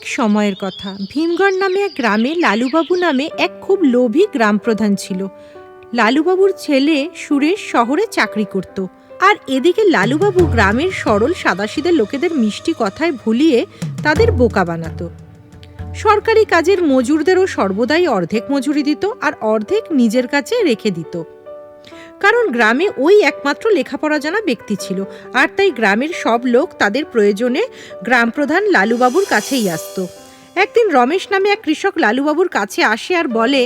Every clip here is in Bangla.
অনেক সময়ের কথা। ভীমগড় নামে এক গ্রামে লালুবাবু নামে এক খুব লোভী গ্রাম প্রধান ছিল। লালুবাবুর ছেলে সুরেশ শহরে চাকরি করত। আর এদিকে লালুবাবু গ্রামের সরল সাদাসিধে লোকেদের মিষ্টি কথায় ভুলিয়ে তাদের বোকা বানাতো। সরকারি কাজের মজুরদেরও সর্বদাই অর্ধেক মজুরি দিত আর অর্ধেক নিজের কাছে রেখে দিত। কারণ গ্রামে ওই একমাত্র লেখাপড়া জানা ব্যক্তি ছিল। আর তাই গ্রামের সব লোক তাদের প্রয়োজনে গ্রাম প্রধান লালুবাবুর কাছেই আসতো। একদিন রমেশ নামে এক কৃষক লালুবাবুর কাছে আসে আর বলে,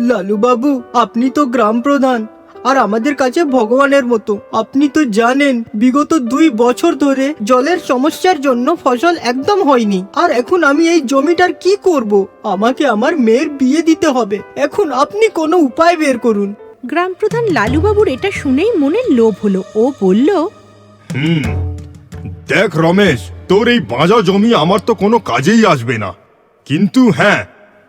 লালুবাবু, আপনি তো গ্রাম প্রধান আর আমাদের কাছে ভগবানের মতো। আপনি তো জানেন, বিগত দুই বছর ধরে জলের সমস্যার জন্য ফসল একদম হয়নি। আর এখন আমি এই জমিটার কি করব? আমাকে আমার মেয়ের বিয়ে দিতে হবে। এখন আপনি কোনো উপায় বের করুন। গ্রাম প্রধান লালুবাবুর এটা শুনেই মনে লোভ হলো। ও বলল হুম দেখ রমেশ তোর এই বাঁজা জমি আমার তো কোনো কাজেই আসবে না। কিন্তু হ্যাঁ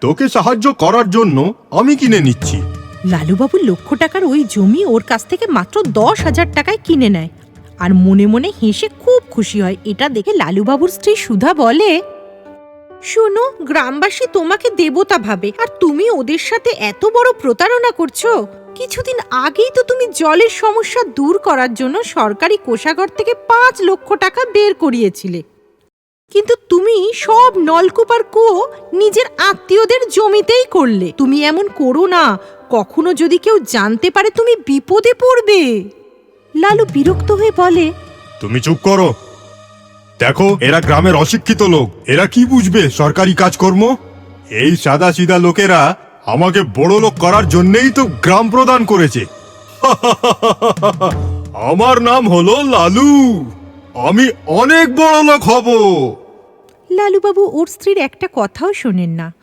তোকে সাহায্য করার জন্য আমি কিনে নিচ্ছি। লালুবাবু লক্ষ টাকার ওই জমি ওর কাছ থেকে মাত্র দশ হাজার টাকায় কিনে নেয়। আর মনে মনে হেসে খুব খুশি হয়। এটা দেখে লালুবাবুর স্ত্রী সুধা বলে শোনো, গ্রামবাসী তোমাকে দেবতা ভাবে, আর তুমি ওদের সাথে এত বড় প্রতারণা করছ। কিছুদিন আগেই তো তুমি জলের সমস্যা দূর করার জন্য সরকারি কোষাগার থেকে পাঁচ লক্ষ টাকা বের করিয়েছিলে। কিন্তু তুমি সব নলকূপ আর কুয়ো নিজের আত্মীয়দের জমিতেই করলে। তুমি এমন করো না, কখনো যদি কেউ জানতে পারে তুমি বিপদে পড়বে। লালু বিরক্ত হয়ে বলে, তুমি চুপ করো। দেখো, এরা গ্রামের অশিক্ষিত লোক। এরা কি বুঝবে সরকারি কাজকর্ম? এই সাদা সিধা লোকেরা আমাকে বড় লোক করার জন্যই তো গ্রাম প্রদান করেছে। আমার নাম হলো লালু। আমি অনেক বড় লোক হব। লালুবাবু ওর স্ত্রীর একটা কথাও শোনেন না।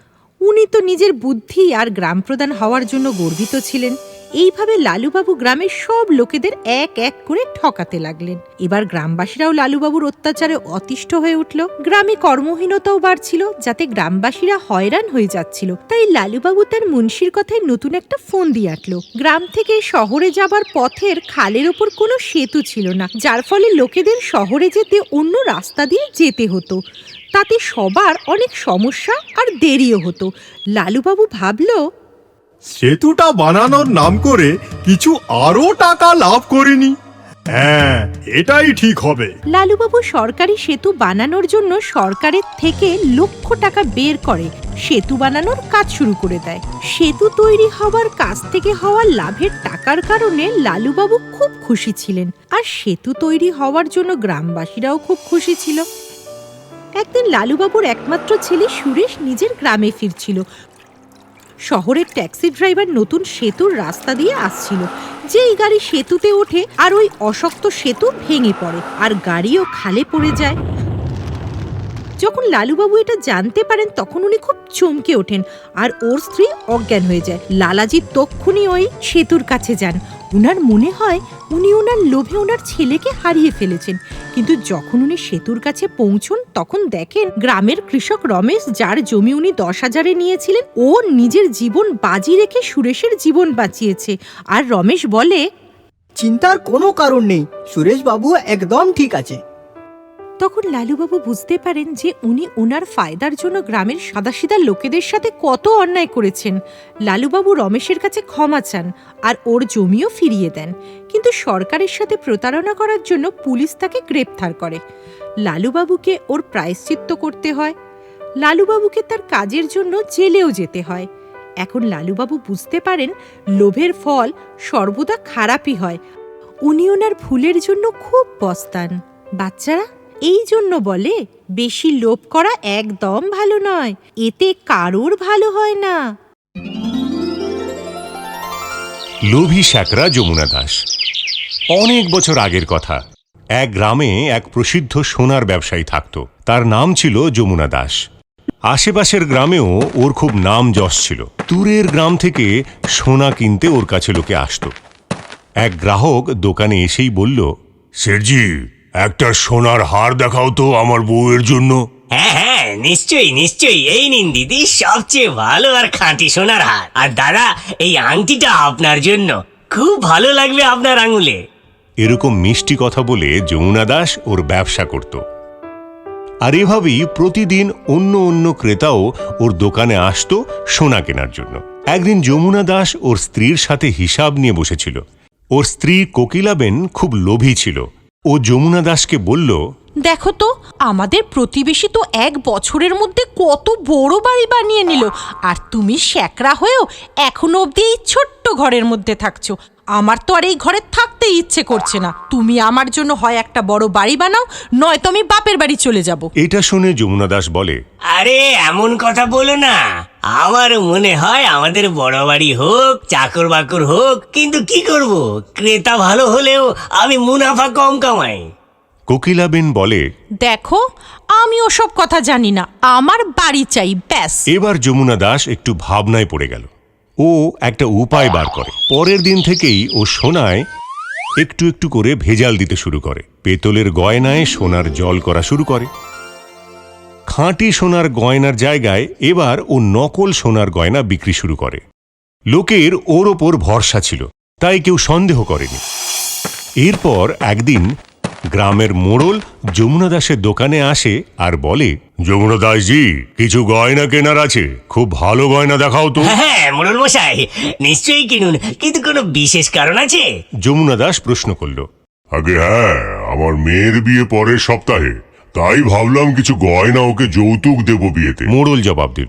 উনি তো নিজের বুদ্ধি আর গ্রাম প্রধান হওয়ার জন্য গর্বিত ছিলেন। এইভাবে লালুবাবু গ্রামের সব লোকেদের এক এক করে ঠকাতে লাগলেন। এবার গ্রামবাসীরাও লালুবাবুর অত্যাচারে অতিষ্ঠ হয়ে উঠল। গ্রামে কর্মহীনতাও বাড়ছিল, যাতে গ্রামবাসীরা হয়রান হয়ে যাচ্ছিল। তাই লালুবাবু তার মুন্সির কথায় নতুন একটা ফোন দিয়ে আটলো। গ্রাম থেকে শহরে যাবার পথের খালের ওপর কোনো সেতু ছিল না, যার ফলে লোকেদের শহরে যেতে অন্য রাস্তা দিয়ে যেতে হতো। তাতে সবার অনেক সমস্যা আর দেরিও হতো। লালুবাবু ভাবলো সেতুটা বানানোর নাম করে কিছু আরও টাকা লাভ করিনি। হ্যাঁ এটাই ঠিক হবে। লালুবাবু সরকারি সেতু বানানোর জন্য সরকারের থেকে লক্ষ টাকা বের করে, সেতু বানানোর কাজ শুরু করে দেয়। সেতু তৈরি হওয়ার কাজ থেকে হওয়া লাভের টাকার কারণে লালুবাবু খুব খুশি ছিলেন, আর সেতু তৈরি হওয়ার জন্য গ্রামবাসীরাও খুব খুশি ছিল। একদিন লালুবাবুর একমাত্র ছেলে সুরেশ নিজের গ্রামে ফিরছিল শহরের ট্যাক্সি ড্রাইভার নতুন সেতুর রাস্তা দিয়ে আসছিল। যেই গাড়ি সেতুতে ওঠে আর ওই অশক্ত সেতু ভেঙে পড়ে আর গাড়িও খালে পড়ে যায়। যখন লালুবাবু এটা জানতে পারেন, তখন উনি খুব চমকে ওঠেন। আর ওর স্ত্রী অজ্ঞান হয়ে যায়। লালাজি তক্ষুনি ওই সেতুর কাছে যান। উনার মনে হয় উনি ওনার লোভে ওনার ছেলেকে হারিয়ে ফেলেছেন। কিন্তু যখন উনি সেতুর কাছে পৌঁছন, তখন দেখেন গ্রামের কৃষক রমেশ, যার জমি উনি দশ হাজারে নিয়েছিলেন, ও নিজের জীবন বাজি রেখে সুরেশের জীবন বাঁচিয়েছে। আর রমেশ বলে, চিন্তার কোনো কারণ নেই। সুরেশ বাবু একদম ঠিক আছে। তখন লালুবাবু বুঝতে পারেন যে উনি ওনার ফায়দার জন্য গ্রামের সাদাসিদা লোকেদের সাথে কত অন্যায় করেছেন। লালুবাবু রমেশের কাছে ক্ষমা চান আর ওর জমিও ফিরিয়ে দেন। কিন্তু সরকারের সাথে প্রতারণা করার জন্য পুলিশ তাকে গ্রেপ্তার করে। লালুবাবুকে ওর প্রায়শ্চিত্ত করতে হয়। লালুবাবুকে তার কাজের জন্য জেলেও যেতে হয়। এখন লালুবাবু বুঝতে পারেন লোভের ফল সর্বদা খারাপই হয়। উনি ওনার ভুলের জন্য খুব পস্তান বাচ্চারা এই জন্য বলে, বেশি লোভ করা একদম ভালো নয়, এতে কারোর ভালো হয় না। লোভী শ্যাকরা যমুনা দাস। অনেক বছর আগের কথা। এক গ্রামে এক প্রসিদ্ধ সোনার ব্যবসায়ী থাকত। তার নাম ছিল যমুনা দাস। আশেপাশের গ্রামেও ওর খুব নাম যশ ছিল। দূরের গ্রাম থেকে সোনা কিনতে ওর কাছে লোকে আসতো। এক গ্রাহক দোকানে এসেই বলল শেঠজি একটা সোনার হার দেখাও তো আমার বউয়ের জন্য। হ্যাঁ হ্যাঁ নিশ্চয়ই নিশ্চয়ই। এই নিন দিদি সবচেয়ে ভালো আর খাঁটি সোনার হার। আর দাদা এই আংটিটা আপনার জন্য। খুব ভালো লাগবে আপনার আঙুলে। এরকম মিষ্টি কথা বলে যমুনা দাস ওর ব্যবসা করত। আর এভাবেই প্রতিদিন অন্য অন্য ক্রেতাও ওর দোকানে আসতো সোনা কেনার জন্য। একদিন যমুনা দাস ওর স্ত্রীর সাথে হিসাব নিয়ে বসেছিল। ওর স্ত্রী কোকিলাবেন খুব লোভী ছিল। ও যমুনা দাসকে বলল দেখো তো আমাদের প্রতিবেশী তো এক বছরের মধ্যে কত বড় বাড়ি বানিয়ে নিল। আর তুমি শ্যাকরা হয়েও এখনও অবধি এই ছোট্ট ঘরের মধ্যে থাকছো। আমার তো আর এই ঘরে থাকতেই ইচ্ছে করছে না। তুমি আমার জন্য হয় একটা বড় বাড়ি বানাও নয়তো আমি বাপের বাড়ি চলে যাব। এটা শুনে যমুনা দাস বলে আরে এমন কথা বলো না। আমার মনে হয় আমাদের বড় বাড়ি হোক চাকর বাকর হোক কিন্তু কি করব? ক্রেতা ভালো হলেও আমি মুনাফা কম কামাই। কোকিলাবেন বলে দেখো আমি ওসব কথা জানি না। আমার বাড়ি চাই ব্যাস। এবার যমুনা দাস একটু ভাবনায় পড়ে গেল। ও একটা উপায় বার করে। পরের দিন থেকেই ও সোনায় একটু একটু করে ভেজাল দিতে শুরু করে। পেতলের গয়নায় সোনার জল করা শুরু করে। খাঁটি সোনার গয়নার জায়গায় এবার ও নকল সোনার গয়না বিক্রি শুরু করে। লোকের ওর ওপর ভরসা ছিল তাই কেউ সন্দেহ করেনি। এরপর একদিন গ্রামের মোড়ল যমুনা দাসের দোকানে আসে আর বলে যমুনা দাসজি কিছু গয়না কেনার আছে। খুব ভালো গয়না দেখাও তো। হ্যাঁ মোড়ল মশাই নিশ্চয়ই কিনুন কিন্তু কোনো বিশেষ কারণ আছে? যমুনা দাস প্রশ্ন করল। আগে হ্যাঁ আমার মেয়ের বিয়ে পরের সপ্তাহে। তাই ভাবলাম কিছু গয়না ওকে যৌতুক দেব বিয়েতে। মোড়ল জবাব দিল।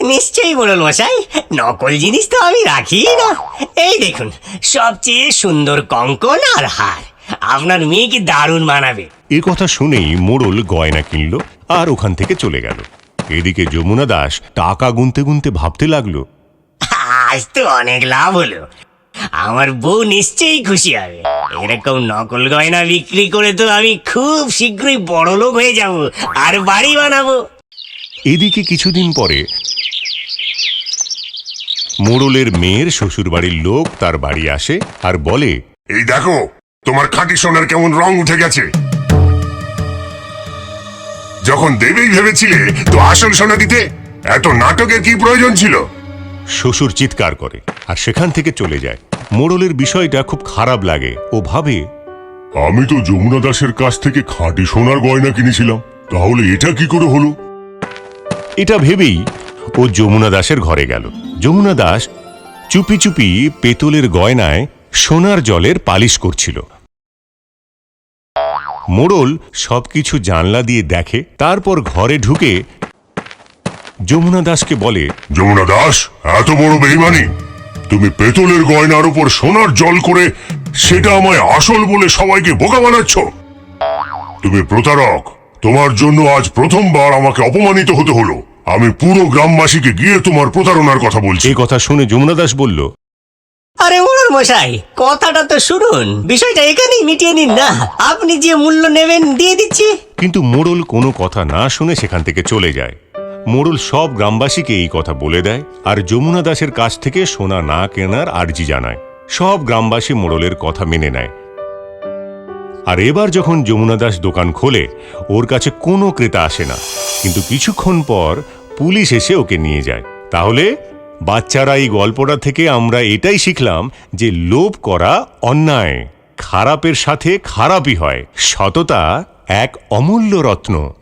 নিশ্চয়ই মোড়ল মশাই নকল জিনিস তো আমি রাখি না। এই দেখুন সবচেয়ে সুন্দর কঙ্কন আর হার। আপনার মেয়েকে দারুণ মানাবে। এ কথা শুনেই মোড়ল গয়না কিনল আর ওখান থেকে চলে গেল। এদিকে যমুনা দাস টাকা গুনতে গুনতে ভাবতে লাগল। আজ তো অনেক লাভ হলো। আমার বউ নিশ্চয়ই খুশি হবে। এরকম নকল গয়না বিক্রি করে তো আমি খুব শীঘ্রই বড় লোক হয়ে যাব আর বাড়ি বানাবো। এদিকে কিছুদিন পরে মোড়লের মেয়ের শ্বশুর বাড়ির লোক তার বাড়ি আসে আর বলে এই দেখো তোমার খাঁটি সোনার কেমন রং উঠে গেছে। যখন দেবেই ভেবেছিলে তো আসল সোনা দিতে এত নাটকের কি প্রয়োজন ছিল? শ্বশুর চিৎকার করে আর সেখান থেকে চলে যায়। মোড়লের বিষয়টা খুব খারাপ লাগে ও ভাবে আমি তো যমুনা দাসের কাছ থেকে খাঁটি সোনার গয়না কিনেছিলাম তাহলে এটা কি করে হলো? এটা ভেবেই ও যমুনা দাসের ঘরে গেল। যমুনা দাস চুপি চুপি পেতলের গয়নায় সোনার জলের পালিশ করছিল। মোড়ল সবকিছু জানলা দিয়ে দেখে তারপর ঘরে ঢুকে যমুনা দাসকে বলে যমুনা দাস এত বড় বেইমানি! তুমি পেতলের গয়নার উপর সোনার জল করে সেটা আমায় আসল বলে সবাইকে বোকা বানাচ্ছ? তুমি প্রতারক তোমার জন্য আজ প্রথমবার আমাকে অপমানিত হতে হলো। আমি পুরো গ্রামবাসীকে গিয়ে তোমার প্রতারণার কথা বলছি। এই কথা শুনে যমুনা দাস বলল আরে মোড়ল মশাই কথাটা তো শুনুন। বিষয়টা এখানেই মিটিয়ে নিন না। আপনি যে মূল্য নেবেন দিয়ে দিচ্ছি। কিন্তু মোড়ল কোনো কথা না শুনে সেখান থেকে চলে যায়। মোড়ল সব গ্রামবাসীকে এই কথা বলে দেয় আর যমুনা দাসের কাছ থেকে সোনা না কেনার আর্জি জানায়। সব গ্রামবাসী মোড়লের কথা মেনে নেয়। আর এবার যখন যমুনা দাস দোকান খোলে, ওর কাছে কোনো ক্রেতা আসে না। কিন্তু কিছুক্ষণ পর পুলিশ এসে ওকে নিয়ে যায়। তাহলে বাচ্চারা এই গল্পটা থেকে আমরা এটাই শিখলাম যে লোভ করা অন্যায়, খারাপের সাথে খারাপই হয়। সততা এক অমূল্য রত্ন।